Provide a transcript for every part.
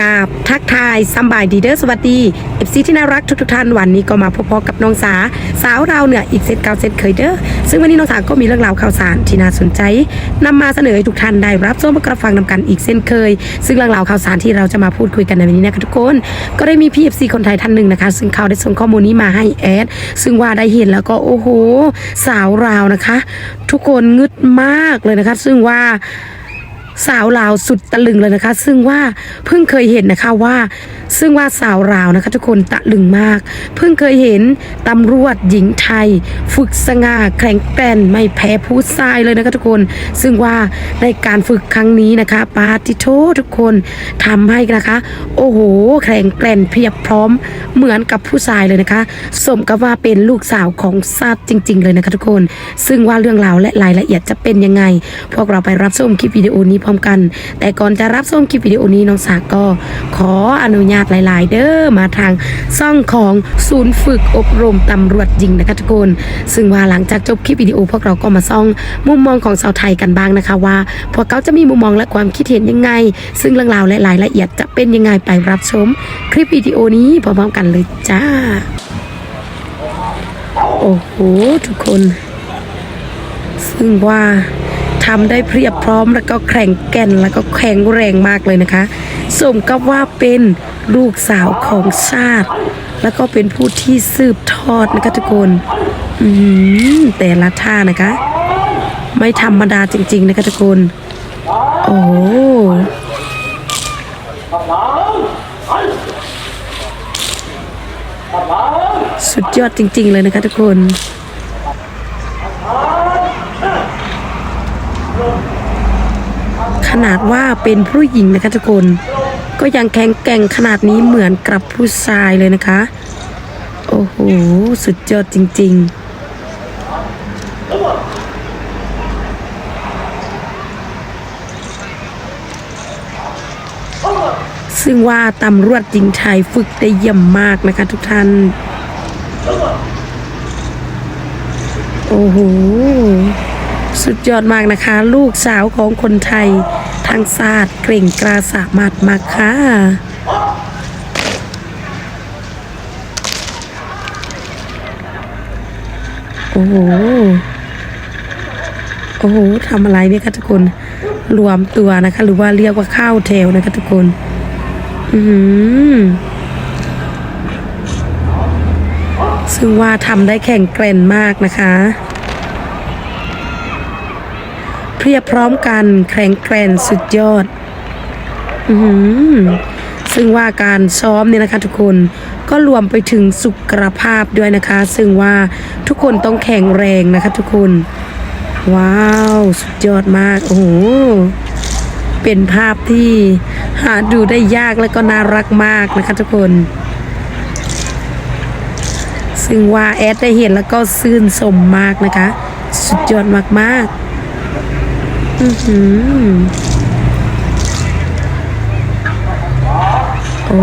กาบทักทายสำบายดีเด้อสวัสดีเอฟซีที่น่ารักทุกๆท่านวันนี้ก็มาพบๆกับน้องสา สาวเราเนี่ยอีกเซตเก่าเซตเคยเด้อซึ่งวันนี้น้องสาก็มีเรื่องราวข่าวสารที่น่าสนใจนำมาเสนอให้ทุกท่านได้รับชมและกรับฟังนำกันอีกเช่นเคย ซึ่งเรื่องราวข่าวสารที่เราจะมาพูดคุยกันในวันนี้นะคะทุกคน ก็ได้มีพี่เอฟซีคนไทยท่านหนึ่งนะคะ ซึ่งเขาได้ส่งข้อมูลนี้มาให้แอดซึ่งว่าได้เห็นแล้วก็โอ้โห สาวเรานะคะ ทุกคนงึดมากเลยนะคะ ซึ่งว่า สาวลาวสุดตะลึงเลยนะคะ ซึ่งว่าเพิ่งเคยเห็นนะคะว่า ซึ่งว่าสาวลาวนะคะ ทุกคนตะลึงมาก เพิ่งเคยเห็นตำรวจหญิงไทย ฝึกสง่าแข็งแกร่งไม่แพ้ผู้ชายเลยนะคะทุกคน ซึ่งว่าในการฝึกครั้งนี้นะคะปาติโททุกคนทำให้นะคะ โอ้โหแข็งแกร่งเพียบพร้อมเหมือนกับผู้ชายเลยนะคะ สมกับว่าเป็นลูกสาวของชาติจริง ๆ เลยนะคะทุกคน ซึ่งว่าเรื่องราวและรายละเอียดจะเป็นยังไง พวกเราไปรับชมคลิปวิดีโอนี้พร้อมกัน แต่ก่อนจะรับชมคลิปวิดีโอนี้น้องสาก็ขออนุญาตหลาย ๆ เด้อมาทางซ่องของศูนย์ฝึกอบรมตำรวจหญิงนะคะทุกคนซึ่งว่าหลังจากจบคลิปวิดีโอพวกเราก็มาซ่องมุมมองของสาวไทยกันบ้างนะคะว่าพวกเขาจะมีมุมมองและความคิดเห็นยังไง ซึ่งเรื่องราวและรายละเอียดจะเป็นยังไงไปรับชม คลิปวิดีโอนี้พร้อมๆกันเลยจ้า โอ้โห ทุกคน ซึ่งว่า ทำได้เพียบพร้อมแล้วก็แข็งแกร่งแล้วก็แข็งแรงมากเลยนะคะ สมกับว่าเป็นลูกสาวของชาติ แล้วก็เป็นผู้ที่สืบทอดนะคะทุกคนแต่ละท่านะคะ ไม่ธรรมดาจริง ๆ นะคะทุกคน โอ้สุดยอดจริง ๆ เลยนะคะทุกคน ขนาดว่าเป็นผู้หญิงนะคะทุกคน ก็ยังแข็งแกร่งขนาดนี้เหมือนกับผู้ชายเลยนะคะ โอ้โห สุดยอดจริง ๆซึ่งว่าตำรวจหญิงไทยฝึกได้เยี่ยมมากนะคะทุกท่าน โอ้โห สุดยอดมากนะคะ ลูกสาวของคนไทย ทางศาสตร์เกร่งกล้าสามารถมาค่ะโอ้โห โอ้โหทำอะไรเนี่ยคะทุกคน รวมตัวนะคะ หรือว่าเรียกว่าข้าวแถวนะคะทุกคน อือหือซึ่งว่าทำได้แข่งแกร่งมากนะคะ เพียบพร้อมกัน แข็งแกร่งสุดยอด อือซึ่งว่าการซ้อมเนี่ยนะคะทุกคนก็รวมไปถึงสุขภาพด้วยนะคะ ซึ่งว่าทุกคนต้องแข็งแรงนะคะทุกคน ว้าว สุดยอดมากโอ้โหเป็นภาพที่หาดูได้ยากและก็น่ารักมากนะคะทุกคน ซึ่งว่าแอดได้เห็นแล้วก็ซื่นสมมากนะคะ สุดยอดมากๆ อือหือโอ้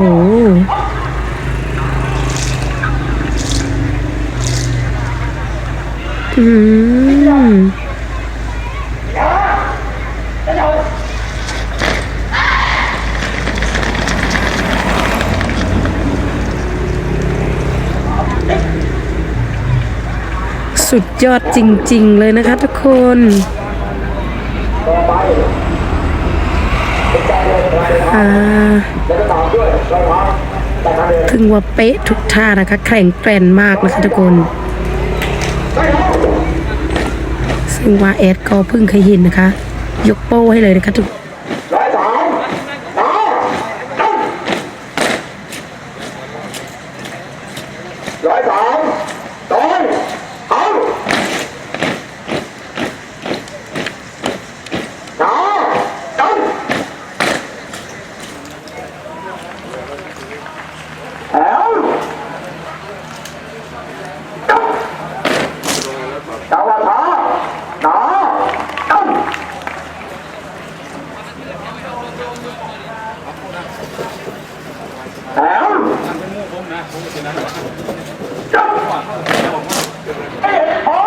อืมสุดยอดจริง ๆ เลยนะคะทุกคน ถึงว่าเป๊ะทุกท่านะคะ แข็งแกร่งมากนะคะทุกคนซึ่งว่าเอสก็เพิ่งเคยเห็นนะคะ ยกโป้ให้เลยนะคะทุก ร้อยสามต่อต้นร้อยสามตอนเอาต่อต้นแถวต้นตะวันท้าต่อต้น แถวจับเอ็ดพอ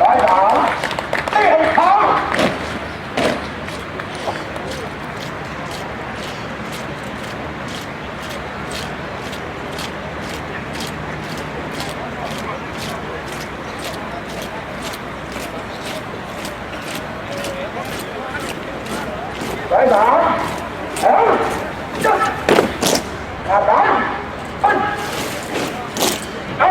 ร้อยสามเอ้าจับ ขาดานไปเอ้า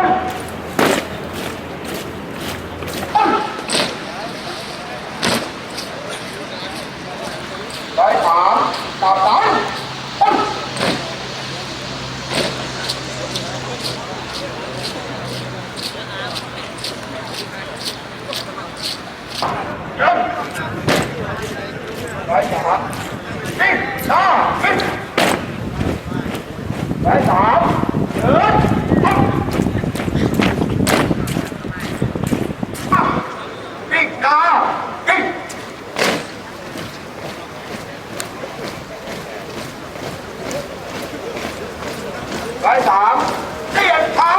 ร้อยสามขาดานไปจับร้อยสามนี่หน้านี่ร้อยสามเดินปั๊บปั๊บนี่หน้านี่ร้อยสามเตียนเท้า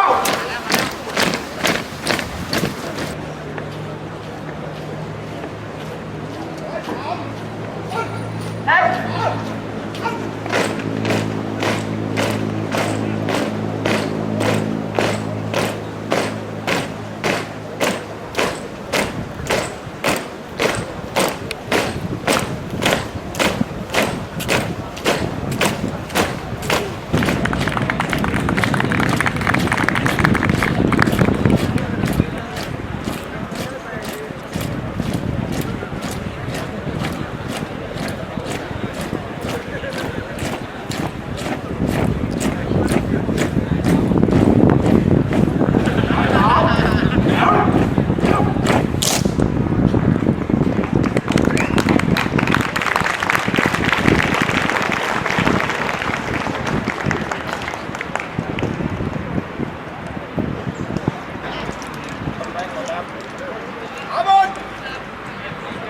อาบน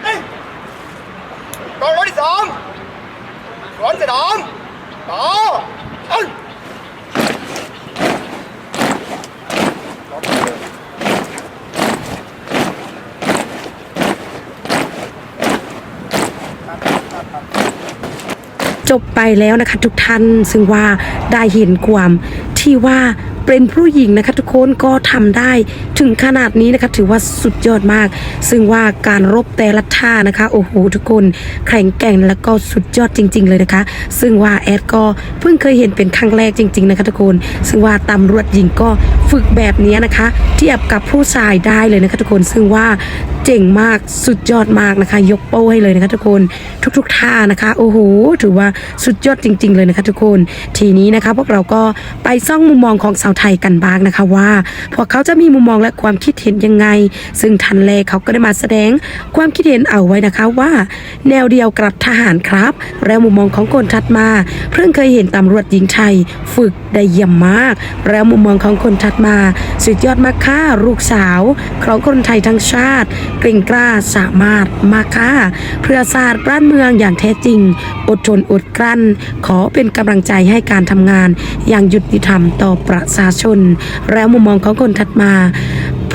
นี่ก องร้อยที่สองสวนสนามต่อจบไปแล้วนะคะทุกท่านซึ่งว่าได้เห็นความที่ว่า เป็นผู้หญิงนะคะทุกคนก็ทำได้ถึงขนาดนี้นะคะถือว่าสุดยอดมาก ซึ่งว่าการรบแต่ละท่านะคะโอ้โหทุกคนแข็งแกร่งแล้วก็สุดยอดจริง ๆ เลยนะคะ ซึ่งว่าแอดก็เพิ่งเคยเห็นเป็นครั้งแรกจริง ๆ นะคะทุกคน ซึ่งว่าตำรวจหญิงก็ฝึกแบบนี้นะคะ เทียบกับผู้ชายได้เลยนะคะทุกคนซึ่งว่าเจ๋งมากสุดยอดมากนะคะ ยกโป้ให้เลยนะคะทุกคนทุก ๆ ท่านะคะ โอ้โหถือว่าสุดยอดจริง ๆ เลยนะคะทุกคน ทีนี้นะคะพวกเราก็ไปซ่องมุมมองของสาวไทยกันบ้างนะคะว่าพวกเขาจะมีมุมมองและความคิดเห็นยังไง ซึ่งทันแรกเขาก็ได้มาแสดงความคิดเห็นเอาไว้นะคะว่า แนวเดียวกับทหารครับ แล้วมุมมองของคนถัดมา เพิ่งเคยเห็นตำรวจหญิงไทย ฝึกได้เยี่ยมมาก แล้วมุมมองของคนถัดมา สุดยอดมากค่ะลูกสาวของคนไทยทั้งชาติเกรงกล้าสามารถมากค่ะเพื่อศาสตร์บ้านเมืองอย่างแท้จริง อดทนอดกลั้น ขอเป็นกำลังใจให้การทำงาน อย่างยุติธรรมต่อประชาชน แล้วมุมมองของคนถัดมา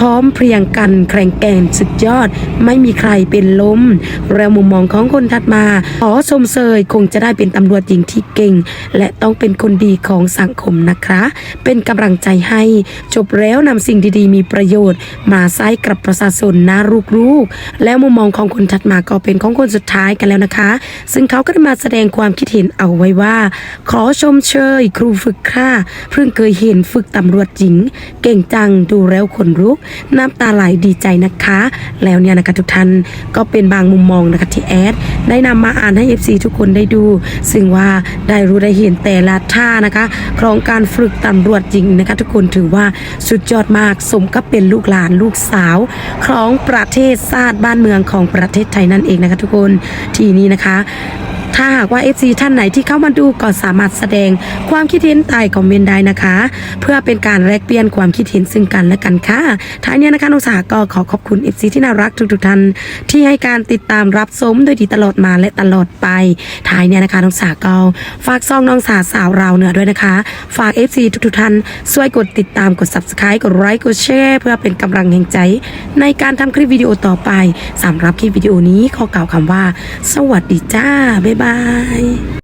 พร้อมเพรียงกันแข่งแก่งสุดยอด ไม่มีใครเป็นล้ม แล้วมุมมองของคนถัดมาขอชมเชยคงจะได้เป็นตำรวจหญิงที่เก่ง และต้องเป็นคนดีของสังคมนะคะ เป็นกำลังใจให้จบแล้วนำสิ่งดีๆ มีประโยชน์ มาใช้กับประชาชนนะลูกๆ แล้วมุมมองของคนถัดมาก็เป็นของคนสุดท้ายกันแล้วนะคะ ซึ่งเขาก็ได้มาแสดงความคิดเห็นเอาไว้ว่า ขอชมเชย ครูฝึกค่ะเพิ่งเคยเห็นฝึกตำรวจหญิง เก่งจังดูแล้วขนลุกน้ำตาไหลดีใจนะคะ แล้วเนี่ยนะคะทุกท่านก็เป็นบางมุมมองนะคะที่แอดได้นำมาอ่านให้ FC ทุกคนได้ดู ซึ่งว่าได้รู้ได้เห็นแต่ละท่านะคะของการฝึกตำรวจหญิงนะคะ ทุกคนถือว่าสุดยอดมากสมกับเป็นลูกหลานลูกสาวของประเทศชาติบ้านเมืองของประเทศไทยนั่นเองนะคะ ทุกคนทีนี้นะคะ ถ้าหากว่า FC ท่านไหนที่เข้ามาดูก็สามารถแสดงความคิดเห็นใต้คอมเมนต์ได้นะคะ เพื่อเป็นการแลกเปลี่ยนความคิดเห็นซึ่งกันและกันค่ะท้ายนี้นะคะน้องสาก็ขอขอบคุณ FC ที่น่ารักทุกๆท่านที่ให้การติดตามรับชมโดยดีตลอดมาและตลอดไปท้ายนี้นะคะน้องสาก็ฝากซองน้องสาสาวเราเหนือด้วยนะคะ ฝาก FC ทุกๆท่านช่วยกดติดตามกด subscribe กดไลค์กดแชร์เพื่อเป็นกำลังแห่งใจ ในการทำคลิปวิดีโอต่อไปสำหรับคลิปวิดีโอนี้ขอกล่าวคำว่า สวัสดีจ้าบ๊ายบาย bye.